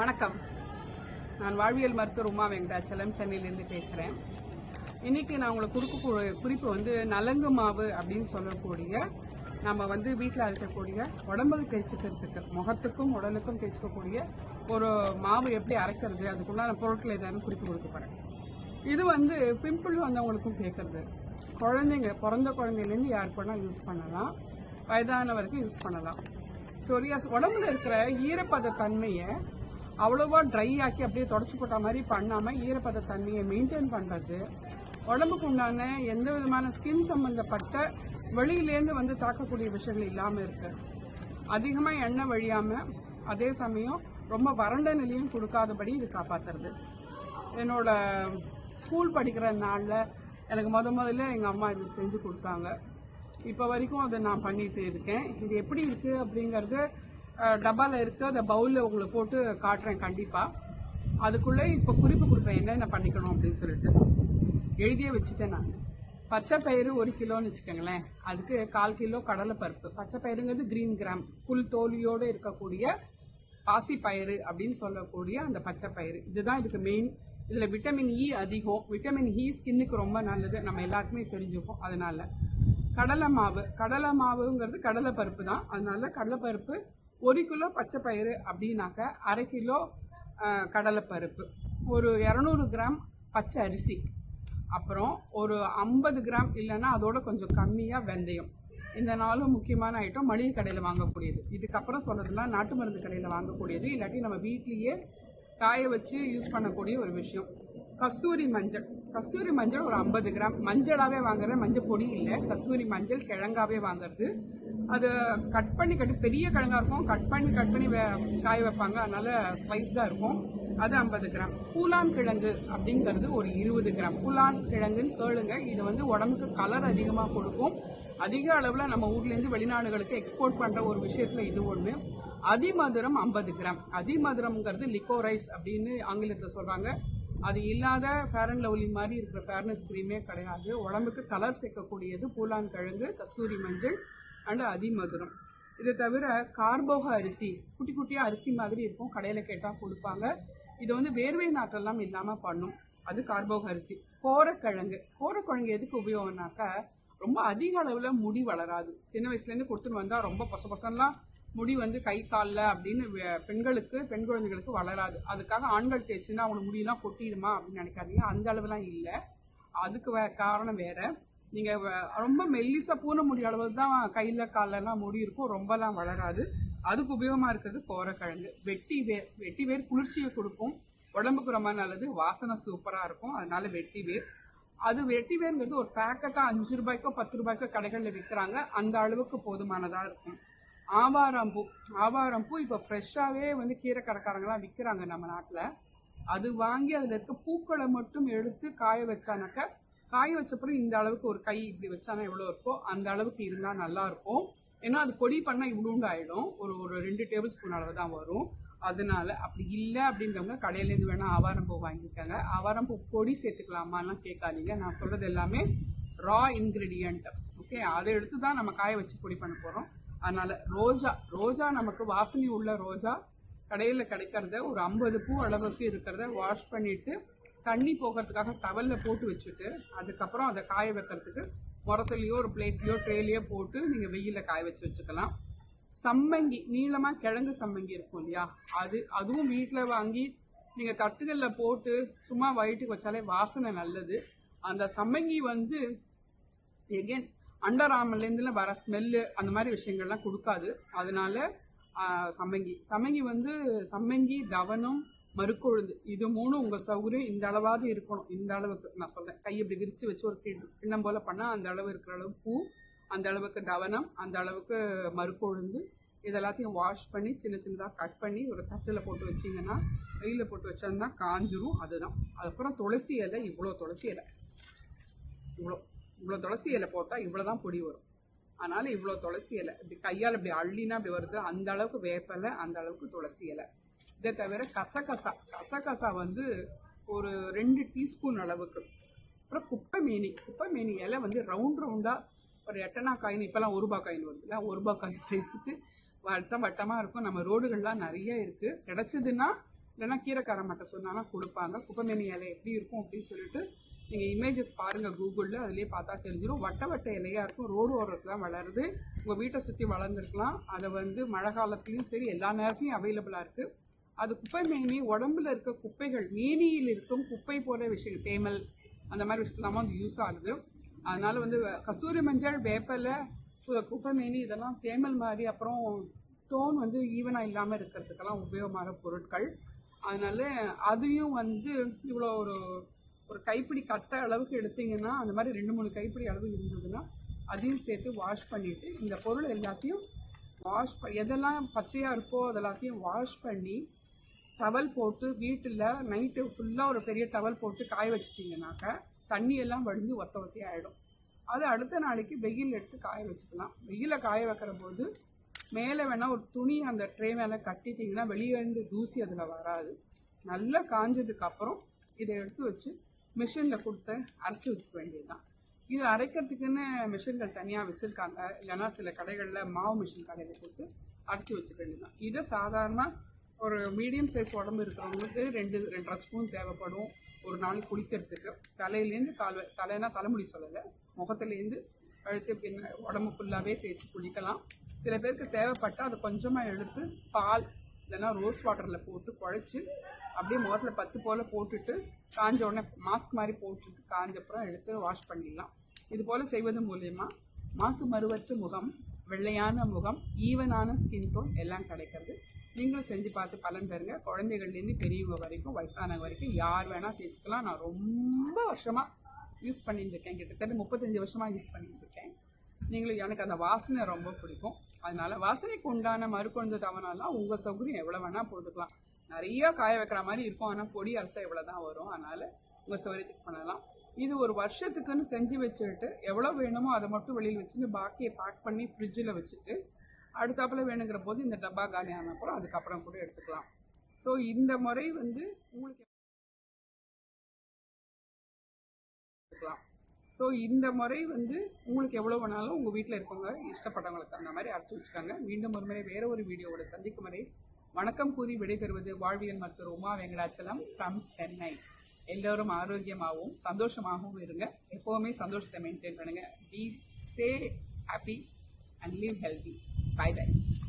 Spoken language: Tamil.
வணக்கம். நான் வாழ்வியல் மருத்துவர் உமா வெங்கடாச்சலம் சென்னையிலேருந்து பேசுகிறேன் இன்னைக்கு நான் உங்களுக்கு கொடுக்கக்கூடிய குறிப்பு வந்து நலங்கு மாவு அப்படின்னு சொல்லக்கூடிய நம்ம வந்து வீட்டில் அரைக்கக்கூடிய உடம்புக்கு தேய்ச்சிக்கிறதுக்கு முகத்துக்கும் உடலுக்கும் தேய்ச்சிக்கக்கூடிய ஒரு மாவு எப்படி அரைக்கிறது அதுக்குள்ளான பொருட்கள் ஏதாவது குறிப்பு கொடுக்க போகிறேன் இது வந்து பிம்பிள் வந்தவங்களுக்கும் கேட்குறது குழந்தைங்க பிறந்த குழந்தைலேருந்து யார் பண்ணால் யூஸ் பண்ணலாம் வயதானவரைக்கும் யூஸ் பண்ணலாம். சொரியாஸ் உடம்புல இருக்கிற ஈரப்பத தன்மையை அவ்வளோவா ட்ரை ஆக்கி அப்படியே தொடச்சி போட்ட மாதிரி பண்ணாமல் ஈரப்பத தண்ணியை மெயின்டைன் பண்ணுறது உடம்புக்கு உண்டான எந்த விதமான ஸ்கின் சம்பந்தப்பட்ட வெளியிலேருந்து வந்து தாக்கக்கூடிய விஷயங்கள் இல்லாமல் இருக்கு. அதிகமாக எண்ணெய் வழியாமல் அதே சமயம் ரொம்ப வறண்ட நிலையும் கொடுக்காதபடி இது காப்பாத்துறது. என்னோட ஸ்கூல் படிக்கிற நாளில் எனக்கு முத முதல்ல எங்கள் அம்மா இது செஞ்சு கொடுத்தாங்க. இப்போ வரைக்கும் அதை நான் பண்ணிட்டு இருக்கேன். இது எப்படி இருக்குது அப்படிங்கிறது டப்பாவில் இருக்க. அந்த பவுலில் உங்களை போட்டு காட்டுறேன் கண்டிப்பாக அதுக்குள்ளே இப்போ குறிப்பு கொடுப்பேன் என்னென்ன பண்ணிக்கணும் அப்படின்னு சொல்லிட்டு. எழுதியே வச்சுட்டேன் நான். பச்சை பயிறு ஒரு கிலோன்னு வச்சுக்கோங்களேன். அதுக்கு கால் கிலோ கடலைப்பருப்பு பச்சை பயிறுங்கிறது கிரீன் கிராம் ஃபுல் தோலியோடு இருக்கக்கூடிய பாசி பயிறு அப்படின்னு சொல்லக்கூடிய அந்த பச்சை பயிறு. இதுதான் இதுக்கு மெயின் இதில் விட்டமின் இ அதிகம். விட்டமின் இ ஸ்கின்னுக்கு ரொம்ப நல்லது. நம்ம எல்லாருக்குமே தெரிஞ்சுப்போம் அதனால. கடலை மாவு. கடலை மாவுங்கிறது கடலை பருப்பு தான். அதனால கடலைப்பருப்பு ஒரு கிலோ பச்சை பயிறு அப்படின்னாக்க அரை கிலோ கடலைப்பருப்பு கடலை பருப்பு ஒரு இரநூறு கிராம் பச்சை அரிசி அப்புறம் ஒரு ஐம்பது கிராம் இல்லைன்னா அதோட கொஞ்சம் கம்மியாக வெந்தயம். இந்த நாளும் முக்கியமான ஐட்டம் மளிகை கடையில் வாங்கக்கூடியது. இதுக்கப்புறம் சொல்கிறதுலாம் நாட்டு மருந்து கடையில் வாங்கக்கூடியது. இல்லாட்டி நம்ம வீட்லேயே காய வச்சு யூஸ் பண்ணக்கூடிய ஒரு விஷயம். கஸ்தூரி மஞ்சள். கஸ்தூரி மஞ்சள் ஒரு ஐம்பது கிராம். மஞ்சளாகவே வாங்குற மஞ்சள் பொடி இல்லை. கஸ்தூரி மஞ்சள் கிழங்காவே வாங்குறது. அது கட் பண்ணி கட் பெரிய கிழங்காக இருக்கும். கட் பண்ணி கட் பண்ணி வே- காய வைப்பாங்க. அதனால ஸ்லைஸ்டாக இருக்கும். அது ஐம்பது கிராம். கூலான் கிழங்கு அப்படிங்கிறது ஒரு இருபது கிராம். கூலான் கிழங்குன்னு கேளுங்க. இது வந்து உடம்புக்கு கலர் அதிகமாக கொடுக்கும். அதிக அளவில் நம்ம ஊர்லேருந்து வெளிநாடுகளுக்கு எக்ஸ்போர்ட் பண்ணுற ஒரு விஷயத்தில் இது ஒன்று அதிமதுரம் ஐம்பது கிராம். அதிமதுரம்ங்கிறது லிக்கோரைஸ் அப்படின்னு ஆங்கிலத்தில் சொல்கிறாங்க அது இல்லாத ஃபேர் அண்ட் லவ்லி மாதிரி இருக்கிற ஃபேர்னஸ் க்ரீமே கிடையாது. உடம்புக்கு கலர் சேர்க்கக்கூடியது பூலாங்கிழங்கு கஸ்தூரி மஞ்சள் அண்ட் அதிமதுரம். இதை தவிர கார்போக அரிசி குட்டி குட்டியாக அரிசி மாதிரி இருக்கும். கடையில் கேட்டால் கொடுப்பாங்க. இது வந்து வேர்வை நாட்டெல்லாம் இல்லாமல் பண்ணும். அது கார்போக அரிசி. கோரக்கிழங்கு. கோரக்கிழங்கு எதுக்கு உபயோகம்னாக்கா ரொம்ப அதிக அளவில் முடி வளராது. சின்ன வயசுலேருந்து கொடுத்துட்டு வந்தால் ரொம்ப பொச பொசன்லாம் முடி வந்து கை காலில் அப்படின்னு பெண்களுக்கு பெண் குழந்தைகளுக்கு வளராது. அதுக்காக ஆண்கள் தேய்ச்சின்னா அவங்க முடியெல்லாம் கொட்டிடுமா அப்படின்னு நினைக்காதீங்க. அந்த அளவுலாம் இல்லை. அதுக்கு வே காரணம் வேற. நீங்க ரொம்ப மெல்லிசா பூன முடி அளவு தான் கையில காலெல்லாம் முடி இருக்கும். ரொம்பலாம் வளராது. அதுக்கு உபயோகமா இருக்கிறது கோரக்கிழங்கு. வெட்டி வேர் வெட்டி வேர் குளிர்ச்சியை கொடுக்கும். உடம்புக்கு ரொம்ப நல்லது. வாசனை சூப்பரா இருக்கும். அதனால வெட்டி வேர். அது வெட்டி வேர்ங்கிறது ஒரு பேக்கெட்டா அஞ்சு ரூபாய்க்கோ பத்து ரூபாய்க்கோ கடைகளில் விற்கிறாங்க. அந்த அளவுக்கு போதுமானதா இருக்கும். ஆவாரம்பூ ஆவாரம்பூ இப்போ ஃப்ரெஷ்ஷாகவே வந்து கீரை கடைக்காரங்களாம் விற்கிறாங்க நம்ம நாட்டில். அது வாங்கி அதில் இருக்க பூக்களை மட்டும் எடுத்து காய வச்சானாக்க காய வச்சப்பறம் இந்த அளவுக்கு ஒரு கை இப்படி வச்சானா எவ்வளோ இருக்கோ அந்த அளவுக்கு இருந்தால் நல்லா இருக்கும். ஏன்னா அது பொடி பண்ணால் இவ்வளோண்டு ஆகிடும் ஒரு ஒரு ரெண்டு டேபிள் ஸ்பூன் அளவு தான் வரும். அதனால அப்படி இல்லை அப்படின்றவங்க கடையிலேருந்து வேணால் ஆவாரம்பூ வாங்கிக்கோங்க. ஆவாரம்பூ பொடி சேர்த்துக்கலாமான்லாம் கேட்காதீங்க. நான் சொல்கிறது எல்லாமே ரா இன்கிரீடியன்ட் ஓகே அதை எடுத்து தான் நம்ம காய வச்சு பொடி பண்ண போகிறோம் அதனால் ரோஜா ரோஜா நமக்கு வாசனை உள்ள ரோஜா. கடையில் கிடைக்கிறத ஒரு ஐம்பது பூ அளவுக்கு இருக்கிறத வாஷ் பண்ணிவிட்டு தண்ணி போகிறதுக்காக டவலில் போட்டு வச்சுட்டு அதுக்கப்புறம் அதை காய வைக்கிறதுக்கு முரத்துலையோ ஒரு பிளேட்லேயோ ட்ரேலையோ போட்டு நீங்கள் வெயிலில் காய வச்சு வச்சுக்கலாம். சம்மங்கி நீளமாக கிழங்கு சம்மங்கி இருக்கும் இல்லையா? அது அதுவும் வீட்டில் வாங்கி நீங்கள் தட்டுகளில் போட்டு சும்மா வயிற்றுக்கு வச்சாலே வாசனை நல்லது. அந்த சம்மங்கி வந்து எகெயின் அண்டர் ஆர்மர்லேருந்துல வர ஸ்மெல்லு அந்த மாதிரி விஷயங்கள்லாம் கொடுக்காது. அதனால சம்மங்கி சம்மங்கி வந்து சம்மங்கி தவனம் மறுக்கொழுந்து. இது மூணும் உங்கள் சௌகரியம். இந்த அளவாவது இருக்கணும். இந்த அளவுக்கு. நான் சொல்கிறேன் கை இப்படி விரித்து வச்சு ஒரு கிண்ணம் போல் பண்ணால் அந்த அளவு இருக்கிற அளவு பூ அந்த அளவுக்கு தவனம் அந்த அளவுக்கு மறுக்கொழுந்து. இதெல்லாத்தையும் வாஷ் பண்ணி சின்ன சின்னதாக கட் பண்ணி ஒரு தட்டில் போட்டு வச்சிங்கன்னா வெயிலில் போட்டு வச்சோம்னா காஞ்சிரும். அதுதான். அதுக்கப்புறம் துளசி இலை. இவ்வளோ துளசி இலை. இவ்வளோ இவ்வளோ துளசி இலை போட்டால் இவ்வளோ தான் பொடி வரும். அதனால இவ்வளோ துளசி இலை இப்படி கையால் இப்படி அள்ளினா இப்படி வருது அந்த அளவுக்கு வேப்பலை அந்த அளவுக்கு துளசி இலை. இதை தவிர கசகசா கசகசா வந்து ஒரு ரெண்டு டீஸ்பூன் அளவுக்கு. அப்புறம் குப்பை மீனி குப்பை மீனி இலை வந்து ரவுண்ட் ரவுண்டாக ஒரு எட்டனா காயின் இப்போல்லாம் ஒரு ரூபாய் காயின் வருதுல்ல ஒரு ரூபாய் காயின் சைஸுக்கு வட்டம் வட்டமாக இருக்கும். நம்ம ரோடுகள்லாம் நிறைய இருக்குது கிடச்சிதுன்னா இல்லைன்னா கீரைக்கார மட்டை சொன்னாலும் கொடுப்பாங்க. குப்பைமேனி இலை எப்படி இருக்கும் அப்படின்னு சொல்லிட்டு நீங்கள் இமேஜஸ் பாருங்கள் கூகுளில் அதுலேயே பார்த்தா தெரிஞ்சிடும் வட்ட வட்ட இலையாக இருக்கும். ரோடு ஓரத்தில் தான் வளருது. உங்கள் வீட்டை சுற்றி வளர்ந்துருக்கலாம். அதை வந்து மழை காலத்துலையும் சரி எல்லா நேரத்துலையும் அவைலபிளாக இருக்குது அது குப்பை மேனி உடம்புல இருக்க குப்பைகள் மேனியில் இருக்கும் குப்பை போல விஷயம் தேமல் அந்த மாதிரி விஷயத்தெல்லாம் வந்து யூஸ் ஆகுது. அதனால வந்து கஸ்தூரி மஞ்சள் வேப்பலை குப்பை மேனி இதெல்லாம் தேமல் மாதிரி அப்புறம் டோன் வந்து ஈவனாக இல்லாமல் இருக்கிறதுக்கெல்லாம் உபயோகமான பொருட்கள். அதனால அதையும் வந்து இவ்வளோ ஒரு ஒரு கைப்பிடி கட்ட அளவுக்கு எடுத்தீங்கன்னா அந்த மாதிரி ரெண்டு மூணு கைப்பிடி அளவு இருந்ததுன்னா அதையும் சேர்த்து வாஷ் பண்ணிவிட்டு இந்த பொருள் எல்லாத்தையும் வாஷ் ப எதெல்லாம் பச்சையாக இருக்கோ அதெல்லாத்தையும் வாஷ் பண்ணி டவல் போட்டு வீட்டில் நைட்டு ஃபுல்லாக ஒரு பெரிய டவல் போட்டு காய வச்சிட்டிங்கனாக்க தண்ணியெல்லாம் வடிஞ்சு ஒத்த ஒத்தி ஆகிடும் அது அடுத்த நாளைக்கு வெயில் எடுத்து காய வச்சுக்கலாம். வெயிலில் காய வைக்கிற போது மேலே வேணால் ஒரு துணி அந்த ட்ரே மேலே கட்டிட்டிங்கன்னா வெளியே இருந்து தூசி அதில் வராது. நல்லா காஞ்சதுக்கப்புறம் இதை எடுத்து வச்சு மிஷினில் கொடுத்து அரைச்சி வச்சுக்க வேண்டியதுதான். இது அரைக்கிறதுக்குன்னு மிஷின்கள் தனியாக வச்சுருக்காங்க. இல்லைன்னா சில கடைகளில் மாவு மிஷின் கடையில் கொடுத்து அரைச்சி வச்சுக்க வேண்டியதுதான். இதை சாதாரண ஒரு மீடியம் சைஸ் உடம்பு இருக்கிறவங்களுக்கு ரெண்டு ரெண்டரை ஸ்பூன் தேவைப்படும். ஒரு நாள் குளிக்கிறதுக்கு. தலையிலேருந்து கால் தலைனா தலைமுடி சொல்லலை. முகத்துலேருந்து அழுத்து பின்ன உடம்பு ஃபுல்லாகவே தேய்ச்சி குளிக்கலாம். சில பேருக்கு தேவைப்பட்டால் அதை கொஞ்சமாக எடுத்து பால் இல்லைன்னா ரோஸ் வாட்டரில் போட்டு குழச்சி அப்படியே முகத்தில் பத்து போல் போட்டுட்டு காஞ்ச உடனே மாஸ்க் மாதிரி போட்டுட்டு காஞ்சப்புறம் எடுத்து வாஷ் பண்ணிடலாம். இது போல் செய்வது மூலயமா மாசு மறுவற்ற முகம் வெள்ளையான முகம் ஈவனான ஸ்கின் டோன் எல்லாம் கிடைக்கிறது. நீங்களும் செஞ்சு பார்த்து பலன் பெறுங்க. குழந்தைகள்லேருந்து பெரியவங்க வரைக்கும் வயசானவங்க வரைக்கும் யார் வேணால் தேய்ச்சிக்கலாம். நான் ரொம்ப வருஷமாக யூஸ் பண்ணிட்டு இருக்கேன். கிட்டத்தட்ட முப்பத்தஞ்சு வருஷமாக யூஸ் பண்ணிட்டு இருக்கேன். நீங்களும் எனக்கு அந்த வாசனை ரொம்ப பிடிக்கும். அதனால வாசனைக்கு உண்டான மறுக்கொழுந்து தவனாலாம் உங்கள் சௌகரியம் எவ்வளோ வேணால் போட்டுக்கலாம். நிறைய காய வைக்கிற மாதிரி இருக்கும். ஆனால் பொடி அரைச்சா இவ்வளோ தான் வரும். அதனால் உங்கள் சௌகரியத்துக்கு பண்ணலாம். இது ஒரு வருஷத்துக்குன்னு செஞ்சு வச்சுக்கிட்டு எவ்வளோ வேணுமோ அதை மட்டும் வெளியில் வச்சுட்டு பாக்கியை பேக் பண்ணி ஃப்ரிட்ஜில் வச்சுட்டு அடுத்தாப்பில் வேணுங்கிற போது இந்த டப்பா காலி ஆன அப்புறம் அதுக்கப்புறம் கூட எடுத்துக்கலாம். ஸோ இந்த முறை வந்து உங்களுக்கு ஸோ இந்த முறை வந்து உங்களுக்கு எவ்வளோ வேணாலும் உங்கள் வீட்டில் இருக்கவங்க இஷ்டப்பட்டவங்களுக்கு அந்த மாதிரி அரைச்சி வச்சுக்காங்க. மீண்டும் ஒரு முறை வேற ஒரு வீடியோவோட சந்திக்கும் வரை வணக்கம் கூறி விடைபெறுவது வாழ்வியல் மருத்துவர் உமா வெங்கடாச்சலம் ஃப்ரம் சென்னை எல்லோரும் ஆரோக்கியமாகவும் சந்தோஷமாகவும் இருங்க. எப்போவுமே சந்தோஷத்தை மெயின்டைன் பண்ணுங்கள் be stay happy and live healthy Bye bye.